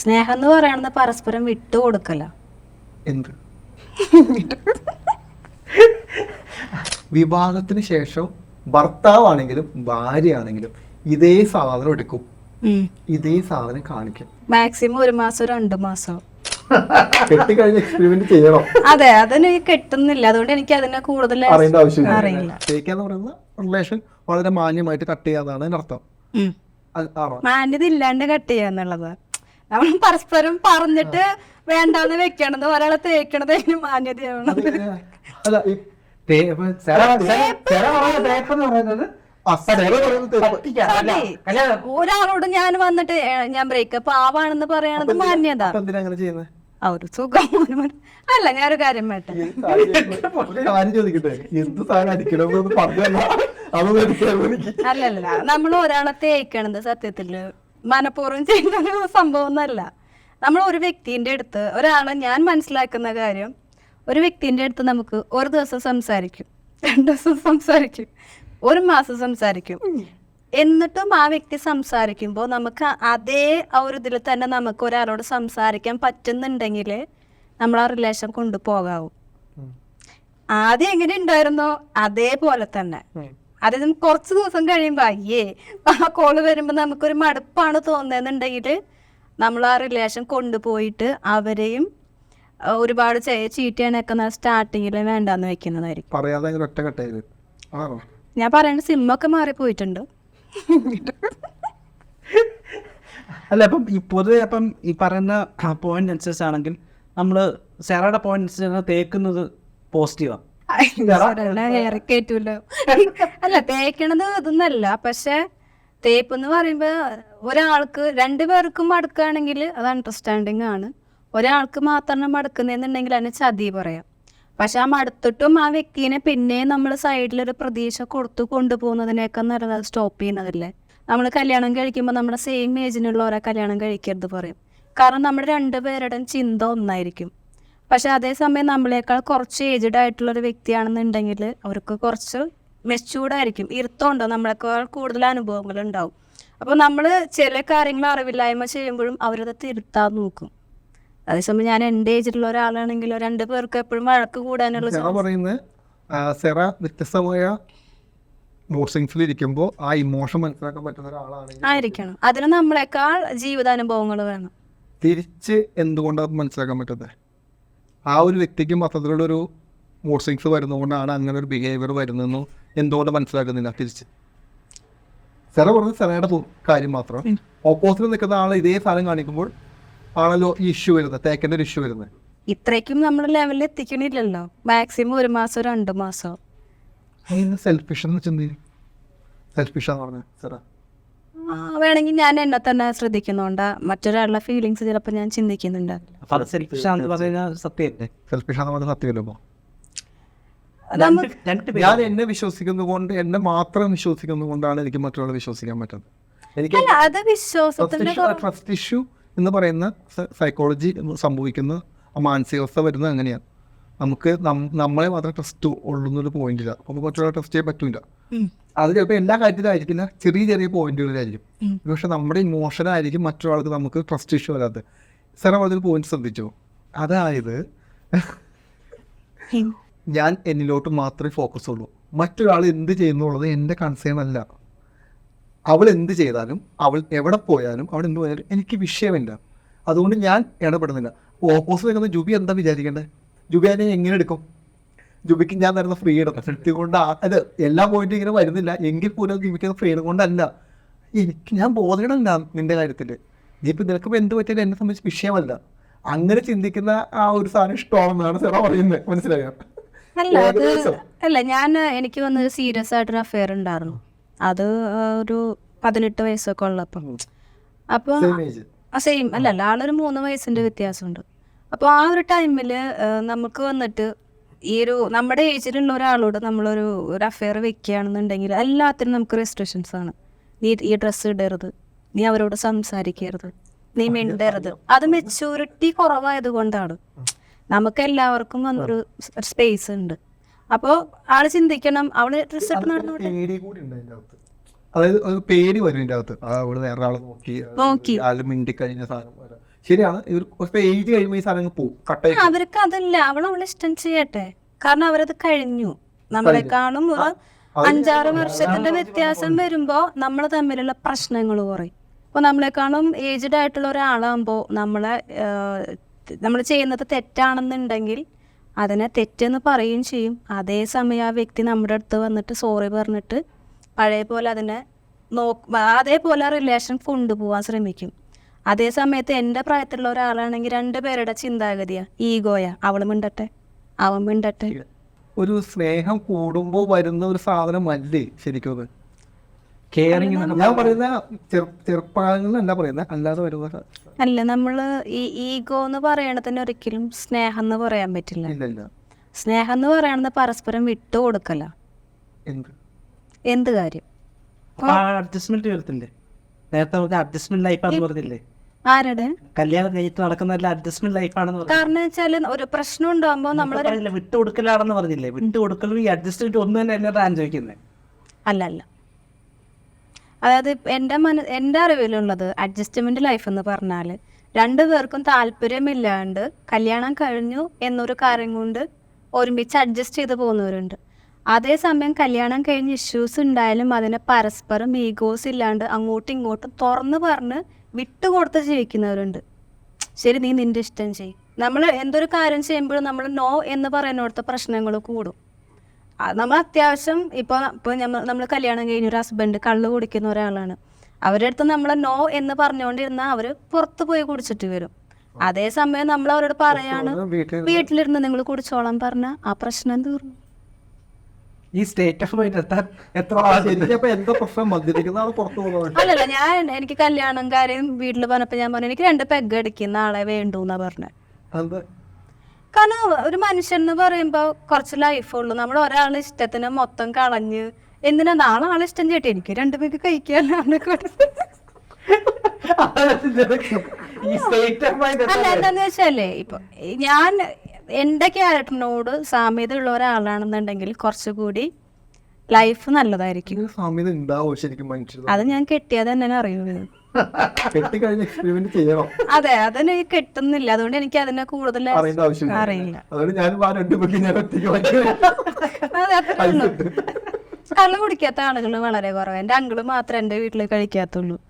സ്നേഹം എന്ന് പറയുന്നത് പരസ്പരം വിട്ടു കൊടുക്കല. എന്ത്? വിവാഹത്തിന് ശേഷം ഭർത്താവാണെങ്കിലും ഭാര്യയാണെങ്കിലും ഇതേ സാധനം എടുക്കും. ഇതേ സാധനം കാണിക്കും. മാക്സിമം ഒരു മാസം രണ്ട് മാസം. കെട്ടിക്കഴിഞ്ഞ് എക്സ്പെരിമെന്റ് ചെയ്യണം. അതെ അതിന് കെട്ടുന്നില്ല. അതുകൊണ്ട് എനിക്ക് അതിനെ കൂടുതൽ അറിയേണ്ട ആവശ്യമില്ല. തേക്കാന്ന് പറയുന്ന റിലേഷൻ വളരെ മാന്യമായിട്ട് കട്ട് ചെയ്യാന്നാണ് അതിന്റെ അർത്ഥം. മാന്യത ഇല്ലാണ്ട് കട്ട് ചെയ്യാന്നുള്ളത്. നമ്മൾ പരസ്പരം പറഞ്ഞിട്ട് വേണ്ടാന്ന് വെക്കണത് ഒരാളെ തേക്കണത് അതിന് മാന്യതയാണ്. ഒരാളോട് ഞാൻ വന്നിട്ട് ഞാൻ ബ്രേക്കപ്പ് ആവാണെന്ന് പറയണത് മാന്യത. ആ ഒരു സുഖം അല്ല ഞാനൊരു കാര്യം വേട്ടെ ചോദിക്കട്ടെ? എന്ത് സാധനം അടിക്കണമെന്ന് പറഞ്ഞല്ല അല്ലല്ല നമ്മൾ ഒരാളെ തേക്കണത് സത്യത്തിൽ മനഃപൂർവം ചെയ്യുന്ന സംഭവം ഒന്നല്ല നമ്മൾ ഒരു വ്യക്തിന്റെ അടുത്ത് ഒരാളെ ഞാൻ മനസ്സിലാക്കുന്ന കാര്യം ഒരു വ്യക്തിന്റെ അടുത്ത് നമുക്ക് ഒരു ദിവസം സംസാരിക്കും രണ്ടു ദിവസം സംസാരിക്കും ഒരു മാസം സംസാരിക്കും. എന്നിട്ടും ആ വ്യക്തി സംസാരിക്കുമ്പോൾ നമുക്ക് അതേ ആ ഒരു ഇതിൽ തന്നെ നമുക്ക് ഒരാളോട് സംസാരിക്കാൻ പറ്റുന്നുണ്ടെങ്കിൽ നമ്മൾ ആ റിലേഷൻ കൊണ്ടുപോകാവും. ആദ്യം എങ്ങനെ ഉണ്ടായിരുന്നോ? അതേപോലെ തന്നെ. അത് കുറച്ച് ദിവസം കഴിയുമ്പോൾ അയ്യേ ആ കോൾ വരുമ്പോൾ നമുക്കൊരു മടുപ്പാണ് തോന്നുന്നുണ്ടെങ്കിൽ നമ്മൾ ആ റിലേഷൻ കൊണ്ടുപോയിട്ട് അവരെയും ഒരുപാട് ചീറ്റിയാണൊക്കെ ചീറ്റ് ചെയ്യാനൊക്കെ സ്റ്റാർട്ടിങ്ങിൽ വേണ്ടാന്ന് വെക്കുന്നതായിരിക്കും. പറയാതെ ഞാൻ പറയുന്നത് സിമ്മൊക്കെ മാറിപ്പോയിട്ടുണ്ട്. അല്ല അപ്പം പൊതുവെ അപ്പം ഈ പറയുന്ന പോയിന്റ് അനുസരിച്ചാണെങ്കിൽ നമ്മൾ സെറയുടെ പോയിന്റ് അനുസരിച്ച് തേക്കുന്നത് പോസിറ്റീവാണ് ഏറെ കേറ്റൂല്ലോ അല്ല തേക്കണത് ഇതൊന്നല്ല. പക്ഷെ തേപ്പ് എന്ന് പറയുമ്പോ ഒരാൾക്ക് രണ്ടുപേർക്കും മടുക്കുകയാണെങ്കിൽ അത് അണ്ടർസ്റ്റാൻഡിങ് ആണ്. ഒരാൾക്ക് മാത്രം മടുക്കുന്നുണ്ടെങ്കിൽ അതിന് ചതി പറയാം. പക്ഷെ ആ മടുത്തിട്ടും ആ വ്യക്തിനെ പിന്നെ നമ്മൾ സൈഡിലൊരു പ്രതീക്ഷ കൊടുത്തു കൊണ്ടുപോകുന്നതിനേക്കാൾ നല്ലത് സ്റ്റോപ്പ് ചെയ്യുന്നതല്ലേ. നമ്മൾ കല്യാണം കഴിക്കുമ്പോൾ നമ്മുടെ സെയിം ഏജിനുള്ളവരെ കല്യാണം കഴിക്കരുത് പറയും. കാരണം നമ്മുടെ രണ്ടുപേരുടെയും ചിന്ത ഒന്നായിരിക്കും. പക്ഷെ അതേസമയം നമ്മളെക്കാൾ കുറച്ച് ഏജ്ഡ് ആയിട്ടുള്ള ഒരു വ്യക്തിയാണെന്നുണ്ടെങ്കിൽ അവർക്ക് കുറച്ച് മെച്ചൂർഡായിരിക്കും ആയിരിക്കും. ഇരുത്തമുണ്ടോ? നമ്മളെക്കാൾ കൂടുതൽ അനുഭവങ്ങൾ ഉണ്ടാവും അപ്പോൾ നമ്മൾ ചില കാര്യങ്ങൾ അറിവില്ലായ്മ ചെയ്യുമ്പോഴും അവരത് തിരുത്താൻ നോക്കും. അതേസമയം ഞാൻ എന്റെ ഏജിലുള്ള ഒരാളാണെങ്കിലോ രണ്ട് പേർക്ക് എപ്പോഴും വഴക്ക് കൂടാനുള്ള സെറ പറയുന്നത് സെറ വ്യത്യസ്തമായ മോഷൻസിൽ ഇരിക്കുമ്പോൾ ആ ഇമോഷൻ മനസ്സിലാക്കാൻ പറ്റുന്ന ഒരാളാണെങ്കിൽ ആയിരിക്കണം. അതിന് നമ്മളെക്കാൾ ജീവിതാനുഭവങ്ങൾ വേണം. തിരിച്ച് എന്തുകൊണ്ടാണ് മനസ്സിലാക്കാൻ പറ്റുന്നത് ആ ഒരു വ്യക്തിക്കും അത്തരത്തിലുള്ളൊരു മൂഡ് സ്വിങ്സ് വരുന്നതുകൊണ്ടാണ് അങ്ങനെ ഒരു ബിഹേവിയർ വരുന്നതെന്ന് എന്തുകൊണ്ട് മനസ്സിലാക്കുന്നില്ല തിരിച്ച്. സെറ പറഞ്ഞ സെറയുടെ കാര്യം മാത്രം. ഓപ്പോസിറ്റ് നിൽക്കുന്ന ആൾ ഇതേ സാധനം കാണിക്കുമ്പോൾ ആണല്ലോ ഈ ഇഷ്യൂ വരുന്നത് തേക്കന്റെ ഒരു ഇഷ്യൂ വരുന്നത്. ഇത്രയ്ക്കും നമ്മൾ ലെവലിൽ എത്തിക്കണില്ലല്ലോ. മാക്സിമം ഒരു മാസം രണ്ട് മാസം? സെൽഫിഷ് എന്ന് വെച്ചാൽ സെൽഫിഷാന്ന് പറഞ്ഞത് സെറ. വേണമെങ്കിൽ ഞാൻ എന്നെ തന്നെ ശ്രദ്ധിക്കുന്നുണ്ട് മറ്റൊരാളുടെ ഫീലിങ്സ് ചിലപ്പോൾ ഞാൻ ചിന്തിക്കുന്നുണ്ട്. ഞാൻ എന്നെ വിശ്വസിക്കുന്നത് കൊണ്ട് എന്നെ മാത്രം വിശ്വസിക്കുന്നത് കൊണ്ടാണ് എനിക്ക് മറ്റൊരാളെ വിശ്വസിക്കാൻ പറ്റുന്നത്. എനിക്ക് ട്രസ്റ്റ് ഇഷ്യൂ എന്ന് പറയുന്ന സൈക്കോളജി സംഭവിക്കുന്ന ആ മാനസികാവസ്ഥ വരുന്നത് അങ്ങനെയാണ്. നമുക്ക് നമ്മളെ മാത്രം ട്രസ്റ്റ് ഉള്ളുന്നൊരു പോയിന്റ് ഇല്ല. നമുക്ക് മറ്റുള്ള ട്രസ്റ്റ് ചെയ്യാൻ പറ്റൂല. അത് ചിലപ്പോൾ എല്ലാ കാര്യത്തിലായിരിക്കില്ല ചെറിയ ചെറിയ പോയിന്റുകളിലായിരിക്കും. പക്ഷെ നമ്മുടെ ഇമോഷനായിരിക്കും മറ്റൊരാൾക്ക് നമുക്ക് ട്രസ്റ്റ് ഇഷ്യൂ വരാത്തത്. സാർ പറഞ്ഞൊരു പോയിന്റ് ശ്രദ്ധിച്ചു? അതായത് ഞാൻ എന്നിലോട്ട് മാത്രമേ ഫോക്കസ് ഉള്ളൂ. മറ്റൊരാൾ എന്ത് ചെയ്യുന്നുള്ളത് എന്റെ കൺസേൺ അല്ല. അവൾ എന്ത് ചെയ്താലും അവൾ എവിടെ പോയാലും അവൾ എന്ത് പോയാലും എനിക്ക് വിഷയമില്ല. അതുകൊണ്ട് ഞാൻ ഇടപെടുന്നില്ല. ഓപ്പോസിറ്റ് നിൽക്കുന്ന ജുബി എന്താ വിചാരിക്കേണ്ടത് ജുബി അതിനെ എങ്ങനെ എടുക്കും? ജുബിക്ക് ഞാൻ തരുന്ന ഫ്രീഡം. ഫ്രീഡം കൊണ്ട് ആ- അത് എല്ലാ പോയിന്റും ഇങ്ങനെ വരുന്നില്ല. എങ്കിൽ പോലും ജുബിക്ക് ഫ്രീഡം കൊണ്ടല്ല. എനിക്ക് ഞാൻ ബോധനണ്ട നിന്റെ കാര്യത്തിൽ നീ ഇപ്പം നിനക്കിപ്പോൾ എന്ത് പറ്റിയാലും എന്നെ സംബന്ധിച്ച് വിഷയമല്ല. അങ്ങനെ ചിന്തിക്കുന്ന ആ ഒരു സാധനം ഇഷ്ടമാണെന്നാണ് സെറ പറയുന്നത്. മനസ്സിലായോ? അല്ല അത് അല്ല ഞാൻ എനിക്ക് വന്നൊരു സീരിയസ് ആയിട്ടൊരു അഫെയർ ഉണ്ടായിരുന്നു. അത് ഒരു പതിനെട്ട് വയസ്സൊക്കെ ഉള്ളപ്പം. അപ്പോൾ age. സെയിം അല്ല അല്ല ആളൊരു മൂന്ന് വയസ്സിന്റെ വ്യത്യാസമുണ്ട്. അപ്പോൾ ആ ഒരു ടൈമിൽ നമുക്ക് വന്നിട്ട് ഈ ഒരു നമ്മുടെ ഏജിലുള്ള ഒരാളോട് നമ്മളൊരു ഒരു അഫെയർ വെക്കുകയാണെന്നുണ്ടെങ്കിൽ എല്ലാത്തിനും നമുക്ക് റെസ്ട്രിക്ഷൻസ് ആണ്. നീ ഈ ഡ്രസ്സ് ഇടരുത്. നീ അവരോട് സംസാരിക്കരുത്. നീ മിണ്ടരുത്. അത്. മെച്ചൂരിറ്റി കുറവായത് കൊണ്ടാണ്. നമുക്ക് എല്ലാവർക്കും വന്നൊരു സ്പേസ് ഉണ്ട്. അപ്പോൾ ആൾ ചിന്തിക്കണം അവൾ ഡ്രസ് ഇട്ട് നടന്നോട്ടെ കൂടി ഉണ്ട് അതിന്റെ അതായത് പേര് പേടി വരും ഇതിന്റെ അകത്ത്. ആ അവൾ വേറെ ആളെ നോക്കി. നോക്കി. ആൾ സാധനം ശരിയാണ്. ഇവർ കുറച്ച് ഏജ് കഴിയുമ്പോൾ ഈ സാധനം പോകും കട്ടായി അവർക്ക് അതല്ല. അവൾ അവളെ ഇഷ്ടം ചെയ്യട്ടെ. കാരണം അവരത് കഴിഞ്ഞു. നമ്മളെക്കാളും ഒരു അഞ്ചാറ് വർഷത്തിന്റെ വ്യത്യാസം വരുമ്പോ നമ്മൾ തമ്മിലുള്ള പ്രശ്നങ്ങൾ കുറയും. നമ്മളെ കാണും ഏജ്ഡ് ആയിട്ടുള്ള ഒരാളാകുമ്പോ നമ്മളെ നമ്മൾ ചെയ്യുന്നത് തെറ്റാണെന്നുണ്ടെങ്കിൽ അതിനെ തെറ്റെന്ന് പറയുകയും ചെയ്യും. അതേ അതേസമയം ആ വ്യക്തി നമ്മുടെ അടുത്ത് വന്നിട്ട് സോറി പറഞ്ഞിട്ട് പഴയ പോലെ അതിനെ നോ അതേപോലെ ആ റിലേഷൻ കൊണ്ടുപോകാൻ ശ്രമിക്കും. അതേ സമയത്ത് എന്റെ പ്രായത്തിലുള്ള ഒരാളാണെങ്കിൽ രണ്ട് പേരുടെ ചിന്താഗതിയാ. ഈഗോയാ. അവൾ മിണ്ടട്ടെ. അവൻ മിണ്ടട്ടെ. ഒരു സ്നേഹം കൂടുമ്പോൾ വരുന്ന ഒരു സാധനമല്ലേ ശരിക്കും കെയറിങ് ഞാൻ പറയുന്ന ചെറുപ്പകാലങ്ങളിലല്ല അല്ലാതെ വരുന്ന അല്ല നമ്മൾ ഈ ഈഗോ എന്ന് പറയണതിന് ഒരിക്കലും സ്നേഹം എന്ന് പറയാൻ പറ്റില്ല. സ്നേഹം എന്ന് പറയണത് പരസ്പരം വിട്ടു കൊടുക്കല. എന്ത്? കാര്യം? അഡ്ജസ്റ്റ്മെന്റ് വരത്തില്ലേ? നേരത്തെ അഡ്ജസ്റ്റ്മെന്റ് ലൈഫ് പറഞ്ഞില്ലേ? ആരുടെ? കല്യാണം കഴിഞ്ഞിട്ട് നടക്കുന്നതല്ല അഡ്ജസ്റ്റ്മെന്റ് ലൈഫാണെന്ന് കാരണം വെച്ചാൽ ഒരു പ്രശ്നം ഉണ്ടാകുമ്പോൾ നമ്മൾ പറഞ്ഞില്ലേ വിട്ടുകൊടുക്കലാണെന്ന് പറഞ്ഞില്ലേ? വിട്ടുകൊടുക്കലും ഈ അഡ്ജസ്റ്റ്മെന്റ് ഒന്നും തന്നെ അല്ലേ ആലോചിക്കുന്നത് അല്ല അല്ല. അതായത് എന്റെ മന എന്റെ അറിവിലുള്ളത് അഡ്ജസ്റ്റ്മെന്റ് ലൈഫ് എന്ന് പറഞ്ഞാൽ രണ്ടു പേർക്കും താല്പര്യമില്ലാണ്ട് കല്യാണം കഴിഞ്ഞു എന്നൊരു കാര്യം കൊണ്ട് ഒരുമിച്ച് അഡ്ജസ്റ്റ് ചെയ്ത് പോകുന്നവരുണ്ട്. അതേസമയം കല്യാണം കഴിഞ്ഞ് ഇഷ്യൂസ് ഉണ്ടായാലും അതിനെ പരസ്പരം ഈഗോസ് ഇല്ലാണ്ട് അങ്ങോട്ടും ഇങ്ങോട്ടും തുറന്ന് പറഞ്ഞ് വിട്ടുകൊടുത്ത് ജീവിക്കുന്നവരുണ്ട്. ശരി നീ നിന്റെ ഇഷ്ടം ചെയ്യും നമ്മൾ എന്തൊരു കാര്യം ചെയ്യുമ്പോഴും നമ്മൾ നോ എന്ന് പറയുന്നിടത്ത് പ്രശ്നങ്ങൾ കൂടും. നമ്മൾ അത്യാവശ്യം ഇപ്പോൾ ഇപ്പോൾ നമ്മൾ നമ്മൾ കല്യാണം കഴിഞ്ഞ ഒരു ഹസ്ബൻഡ് കള്ള് കുടിക്കുന്ന ഒരാളാണ്. അവരുടെ അടുത്ത് നമ്മൾ നോ എന്ന് പറഞ്ഞുകൊണ്ടിരുന്നാൽ അവർ പുറത്ത് പോയി കുടിച്ചിട്ട് വരും. അതേസമയം നമ്മൾ അവരോട് പറയാണ് വീട്ടിലിരുന്ന്. നിങ്ങൾ കുടിച്ചോളാം പറഞ്ഞാൽ ആ പ്രശ്നം തീർന്നു. ഈ സ്റ്റേറ്റ് ഓഫ് മൈൻഡ് എത്താൻ എത്ര എന്താ പ്രശ്നം പുറത്തു പോകുന്നത്? അല്ലല്ല ഞാൻ എനിക്ക് കല്യാണം കാര്യം വീട്ടിൽ പറഞ്ഞപ്പോൾ ഞാൻ പറഞ്ഞു എനിക്ക് രണ്ട് പെഗ് അടിക്കുന്ന ആളെ വേണ്ടു എന്നാ പറഞ്ഞത് കാരണം ഒരു മനുഷ്യൻ എന്ന് പറയുമ്പോ കുറച്ച് ലൈഫുള്ളൂ നമ്മൾ ഒരാളെ ഇഷ്ടത്തിന് മൊത്തം കളഞ്ഞ് എന്തിനാ നാളെ ആളെ ഇഷ്ടം ചേട്ടി? എനിക്ക് രണ്ട് പേർക്ക് കഴിക്കാനാണ് അല്ല എന്താന്ന് വെച്ചാലേ ഇപ്പൊ ഞാൻ ക്യാരക്ടറിനോട് സാമ്യത ഉള്ള ഒരാളാണെന്നുണ്ടെങ്കിൽ കുറച്ചുകൂടി ലൈഫ് നല്ലതായിരിക്കും. സാമ്യത ഉണ്ടാവോ ശരിക്കും മനുഷ്യർ അത് ഞാൻ കെട്ടിയത് തന്നെ അറിയുന്നത് അതെ അതന്നെ കിട്ടുന്നില്ല. അതുകൊണ്ട് എനിക്ക് അതിനെ കൂടുതൽ അറിയില്ല. ഉള്ളൂ. കുടിക്കാത്ത ആളുകൾ വളരെ കുറവ്. എന്റെ അങ്കിൾ മാത്രമേ എന്റെ വീട്ടിൽ കഴിക്കാത്തുള്ളൂ.